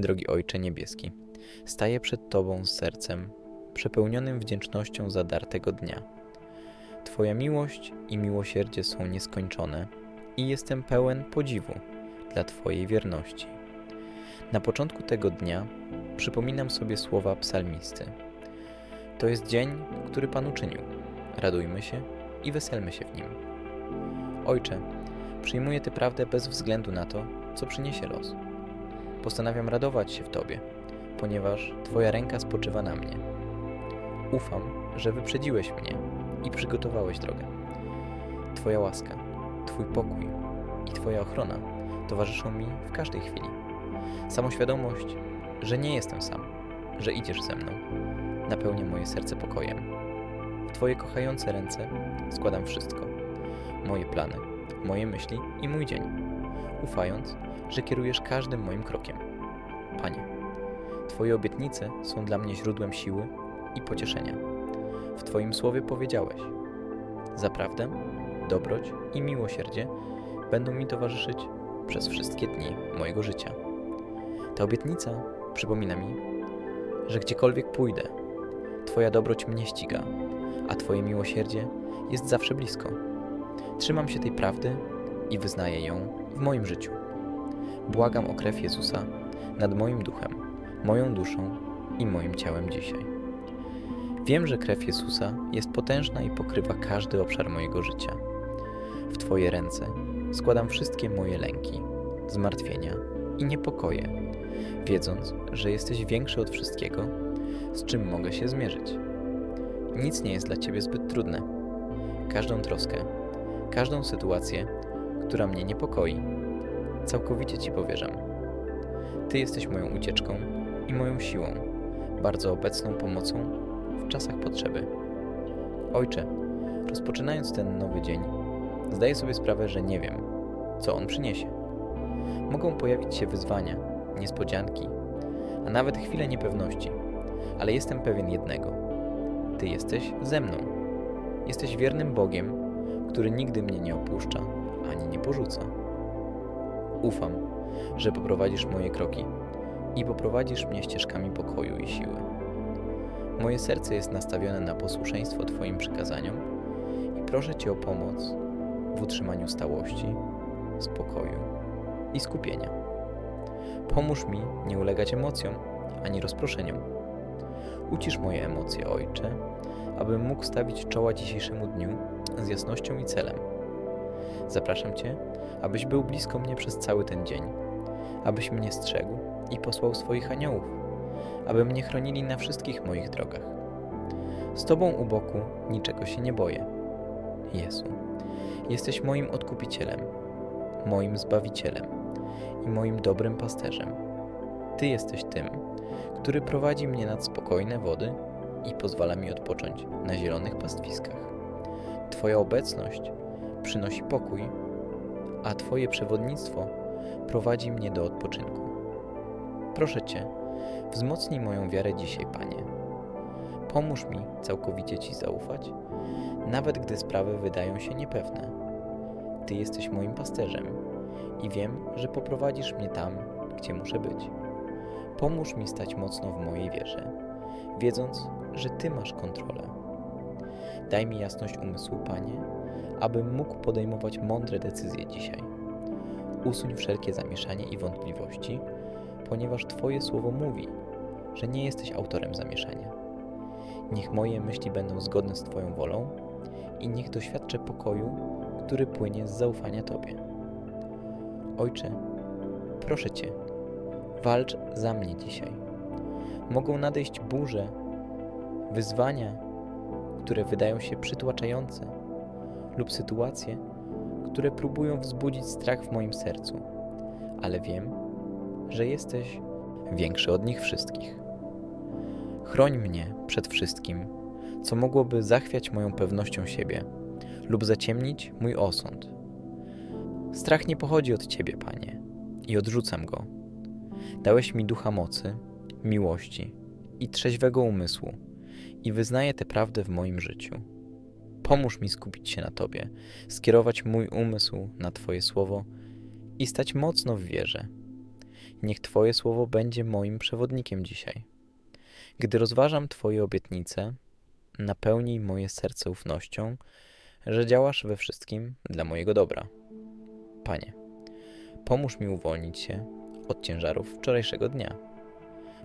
drogi Ojcze Niebieski, staję przed Tobą z sercem przepełnionym wdzięcznością za dar tego dnia. Twoja miłość i miłosierdzie są nieskończone i jestem pełen podziwu dla Twojej wierności. Na początku tego dnia przypominam sobie słowa psalmisty. To jest dzień, który Pan uczynił. Radujmy się i weselmy się w nim. Ojcze, przyjmuję Tę prawdę bez względu na to, co przyniesie los. Postanawiam radować się w Tobie, ponieważ Twoja ręka spoczywa na mnie. Ufam, że wyprzedziłeś mnie i przygotowałeś drogę. Twoja łaska, Twój pokój i Twoja ochrona towarzyszą mi w każdej chwili. Samoświadomość, że nie jestem sam, że idziesz ze mną, napełnia moje serce pokojem. W Twoje kochające ręce składam wszystko: moje plany, moje myśli i mój dzień, ufając, że kierujesz każdym moim krokiem. Panie, Twoje obietnice są dla mnie źródłem siły i pocieszenia. W Twoim słowie powiedziałeś: Zaprawdę, dobroć i miłosierdzie będą mi towarzyszyć przez wszystkie dni mojego życia. Ta obietnica przypomina mi, że gdziekolwiek pójdę, Twoja dobroć mnie ściga, a Twoje miłosierdzie jest zawsze blisko. Trzymam się tej prawdy i wyznaję ją w moim życiu. Błagam o krew Jezusa nad moim duchem, moją duszą i moim ciałem dzisiaj. Wiem, że krew Jezusa jest potężna i pokrywa każdy obszar mojego życia. W Twoje ręce składam wszystkie moje lęki, zmartwienia i niepokoje, wiedząc, że jesteś większy od wszystkiego, z czym mogę się zmierzyć. Nic nie jest dla Ciebie zbyt trudne. Każdą troskę, każdą sytuację, która mnie niepokoi, całkowicie Ci powierzam. Ty jesteś moją ucieczką i moją siłą, bardzo obecną pomocą w czasach potrzeby. Ojcze, rozpoczynając ten nowy dzień, zdaję sobie sprawę, że nie wiem, co on przyniesie. Mogą pojawić się wyzwania, niespodzianki, a nawet chwile niepewności, ale jestem pewien jednego: Ty jesteś ze mną. Jesteś wiernym Bogiem, który nigdy mnie nie opuszcza ani nie porzuca. Ufam, że poprowadzisz moje kroki i poprowadzisz mnie ścieżkami pokoju i siły. Moje serce jest nastawione na posłuszeństwo Twoim przykazaniom i proszę Cię o pomoc w utrzymaniu stałości, spokoju i skupienia. Pomóż mi nie ulegać emocjom ani rozproszeniom. Ucisz moje emocje, Ojcze, abym mógł stawić czoła dzisiejszemu dniu z jasnością i celem. Zapraszam Cię, abyś był blisko mnie przez cały ten dzień, abyś mnie strzegł i posłał swoich aniołów, aby mnie chronili na wszystkich moich drogach. Z Tobą u boku niczego się nie boję. Jezu, jesteś moim odkupicielem, moim zbawicielem i moim dobrym pasterzem. Ty jesteś tym, który prowadzi mnie nad spokojne wody i pozwala mi odpocząć na zielonych pastwiskach. Twoja obecność przynosi pokój, a Twoje przewodnictwo prowadzi mnie do odpoczynku. Proszę Cię, wzmocnij moją wiarę dzisiaj, Panie. Pomóż mi całkowicie Ci zaufać, nawet gdy sprawy wydają się niepewne. Ty jesteś moim pasterzem i wiem, że poprowadzisz mnie tam, gdzie muszę być. Pomóż mi stać mocno w mojej wierze, wiedząc, że Ty masz kontrolę. Daj mi jasność umysłu, Panie, abym mógł podejmować mądre decyzje dzisiaj. Usuń wszelkie zamieszanie i wątpliwości, ponieważ Twoje słowo mówi, że nie jesteś autorem zamieszania. Niech moje myśli będą zgodne z Twoją wolą i niech doświadczę pokoju, który płynie z zaufania Tobie. Ojcze, proszę Cię, walcz za mnie dzisiaj. Mogą nadejść burze, wyzwania, które wydają się przytłaczające, lub sytuacje, które próbują wzbudzić strach w moim sercu, ale wiem, że jesteś większy od nich wszystkich. Chroń mnie przed wszystkim, co mogłoby zachwiać moją pewnością siebie lub zaciemnić mój osąd. Strach nie pochodzi od Ciebie, Panie, i odrzucam go. Dałeś mi ducha mocy, miłości i trzeźwego umysłu, i wyznaję tę prawdę w moim życiu. Pomóż mi skupić się na Tobie, skierować mój umysł na Twoje słowo i stać mocno w wierze. Niech Twoje słowo będzie moim przewodnikiem dzisiaj. Gdy rozważam Twoje obietnice, napełnij moje serce ufnością, że działasz we wszystkim dla mojego dobra. Panie, pomóż mi uwolnić się od ciężarów wczorajszego dnia.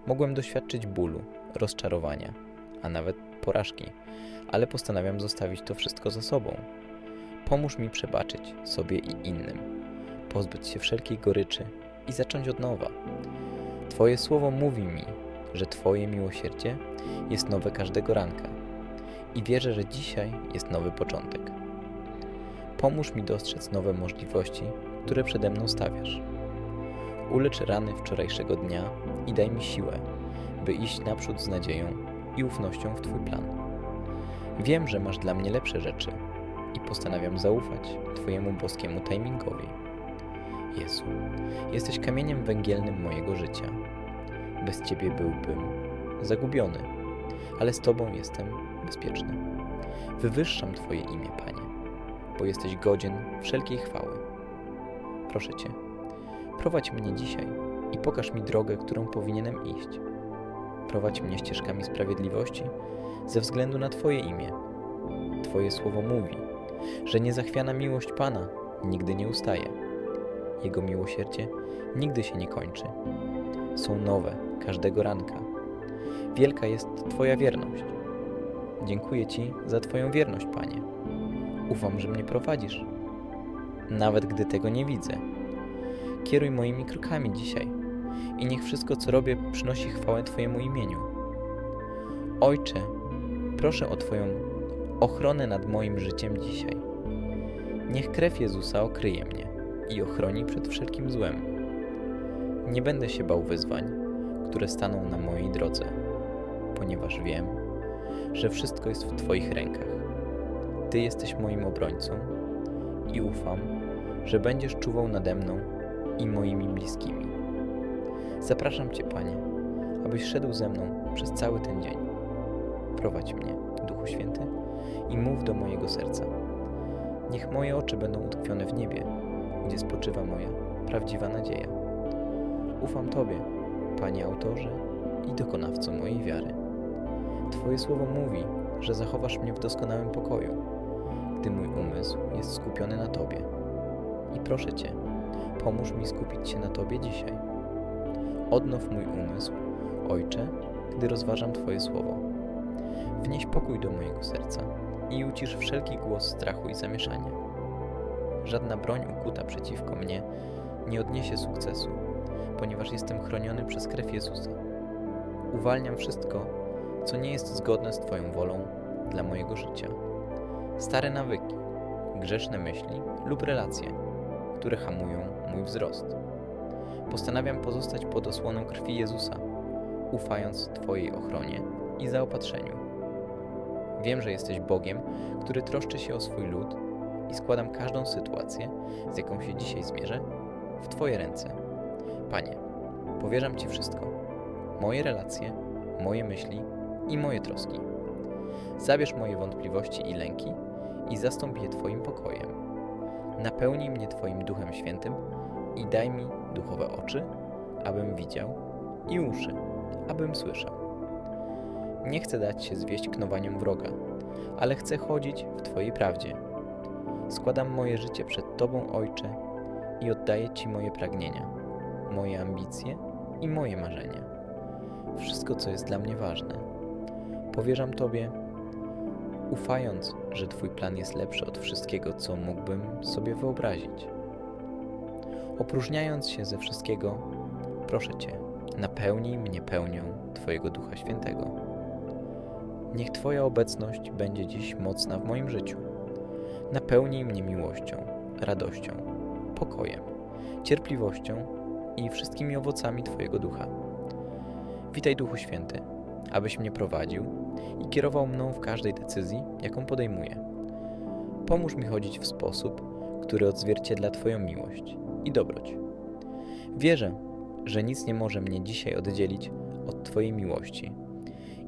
Mogłem doświadczyć bólu, rozczarowania, a nawet porażki, ale postanawiam zostawić to wszystko za sobą. Pomóż mi przebaczyć sobie i innym, pozbyć się wszelkiej goryczy i zacząć od nowa. Twoje słowo mówi mi, że Twoje miłosierdzie jest nowe każdego ranka i wierzę, że dzisiaj jest nowy początek. Pomóż mi dostrzec nowe możliwości, które przede mną stawiasz. Ulecz rany wczorajszego dnia i daj mi siłę, by iść naprzód z nadzieją i ufnością w Twój plan. Wiem, że masz dla mnie lepsze rzeczy i postanawiam zaufać Twojemu boskiemu timingowi. Jezu, jesteś kamieniem węgielnym mojego życia. Bez Ciebie byłbym zagubiony, ale z Tobą jestem bezpieczny. Wywyższam Twoje imię, Panie, bo jesteś godzien wszelkiej chwały. Proszę Cię, prowadź mnie dzisiaj i pokaż mi drogę, którą powinienem iść. Prowadź mnie ścieżkami sprawiedliwości ze względu na Twoje imię. Twoje słowo mówi, że niezachwiana miłość Pana nigdy nie ustaje. Jego miłosierdzie nigdy się nie kończy. Są nowe każdego ranka. Wielka jest Twoja wierność. Dziękuję Ci za Twoją wierność, Panie. Ufam, że mnie prowadzisz, nawet gdy tego nie widzę. Kieruj moimi krokami dzisiaj i niech wszystko, co robię, przynosi chwałę Twojemu imieniu. Ojcze, proszę o Twoją ochronę nad moim życiem dzisiaj. Niech krew Jezusa okryje mnie i ochroni przed wszelkim złem. Nie będę się bał wyzwań, które staną na mojej drodze, ponieważ wiem, że wszystko jest w Twoich rękach. Ty jesteś moim obrońcą i ufam, że będziesz czuwał nade mną i moimi bliskimi. Zapraszam Cię, Panie, abyś szedł ze mną przez cały ten dzień. Prowadź mnie, Duchu Święty, i mów do mojego serca. Niech moje oczy będą utkwione w niebie, gdzie spoczywa moja prawdziwa nadzieja. Ufam Tobie, Panie autorze i dokonawco mojej wiary. Twoje słowo mówi, że zachowasz mnie w doskonałym pokoju, gdy mój umysł jest skupiony na Tobie. I proszę Cię, pomóż mi skupić się na Tobie dzisiaj. Odnow mój umysł, Ojcze, gdy rozważam Twoje słowo. Wnieś pokój do mojego serca i ucisz wszelki głos strachu i zamieszania. Żadna broń ukuta przeciwko mnie nie odniesie sukcesu, ponieważ jestem chroniony przez krew Jezusa. Uwalniam wszystko, co nie jest zgodne z Twoją wolą dla mojego życia. Stare nawyki, grzeszne myśli lub relacje, które hamują mój wzrost. Postanawiam pozostać pod osłoną krwi Jezusa, ufając Twojej ochronie i zaopatrzeniu. Wiem, że jesteś Bogiem, który troszczy się o swój lud i składam każdą sytuację, z jaką się dzisiaj zmierzę, w Twoje ręce. Panie, powierzam Ci wszystko: moje relacje, moje myśli i moje troski. Zabierz moje wątpliwości i lęki i zastąp je Twoim pokojem. Napełnij mnie Twoim Duchem Świętym i daj mi duchowe oczy, abym widział, i uszy, abym słyszał. Nie chcę dać się zwieść knowaniom wroga, ale chcę chodzić w Twojej prawdzie. Składam moje życie przed Tobą, Ojcze, i oddaję Ci moje pragnienia, moje ambicje i moje marzenia. Wszystko, co jest dla mnie ważne. Powierzam Tobie, ufając, że Twój plan jest lepszy od wszystkiego, co mógłbym sobie wyobrazić. Opróżniając się ze wszystkiego, proszę Cię, napełnij mnie pełnią Twojego Ducha Świętego. Niech Twoja obecność będzie dziś mocna w moim życiu. Napełnij mnie miłością, radością, pokojem, cierpliwością i wszystkimi owocami Twojego Ducha. Witaj, Duchu Święty, abyś mnie prowadził i kierował mną w każdej decyzji, jaką podejmuję. Pomóż mi chodzić w sposób, który odzwierciedla Twoją miłość i dobroć. Wierzę, że nic nie może mnie dzisiaj oddzielić od Twojej miłości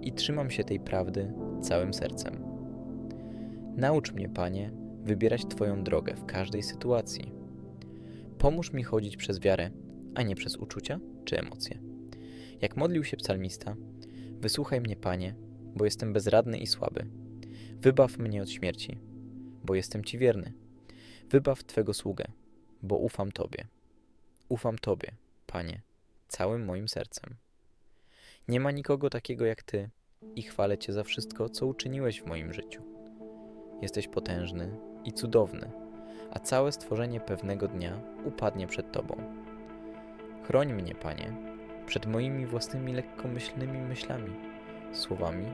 i trzymam się tej prawdy całym sercem. Naucz mnie, Panie, wybierać Twoją drogę w każdej sytuacji. Pomóż mi chodzić przez wiarę, a nie przez uczucia czy emocje. Jak modlił się psalmista, wysłuchaj mnie, Panie, bo jestem bezradny i słaby. Wybaw mnie od śmierci, bo jestem Ci wierny. Wybaw Twego sługę, bo ufam Tobie. Ufam Tobie, Panie, całym moim sercem. Nie ma nikogo takiego jak Ty i chwalę Cię za wszystko, co uczyniłeś w moim życiu. Jesteś potężny i cudowny, a całe stworzenie pewnego dnia upadnie przed Tobą. Chroń mnie, Panie, przed moimi własnymi lekkomyślnymi myślami, słowami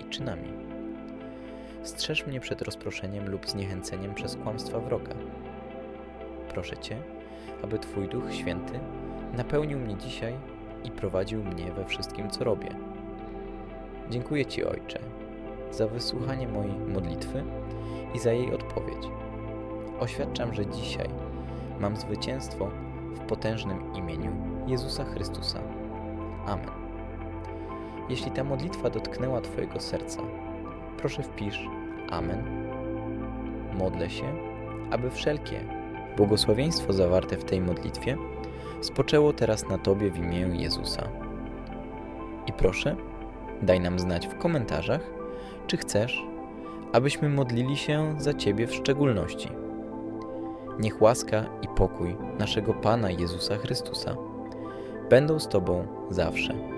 i czynami. Strzeż mnie przed rozproszeniem lub zniechęceniem przez kłamstwa wroga. Proszę Cię, aby Twój Duch Święty napełnił mnie dzisiaj i prowadził mnie we wszystkim, co robię. Dziękuję Ci, Ojcze, za wysłuchanie mojej modlitwy i za jej odpowiedź. Oświadczam, że dzisiaj mam zwycięstwo w potężnym imieniu Jezusa Chrystusa. Amen. Jeśli ta modlitwa dotknęła Twojego serca, proszę wpisz Amen. Modlę się, aby wszelkie błogosławieństwo zawarte w tej modlitwie spoczęło teraz na Tobie w imię Jezusa. I proszę, daj nam znać w komentarzach, czy chcesz, abyśmy modlili się za Ciebie w szczególności. Niech łaska i pokój naszego Pana Jezusa Chrystusa będą z Tobą zawsze.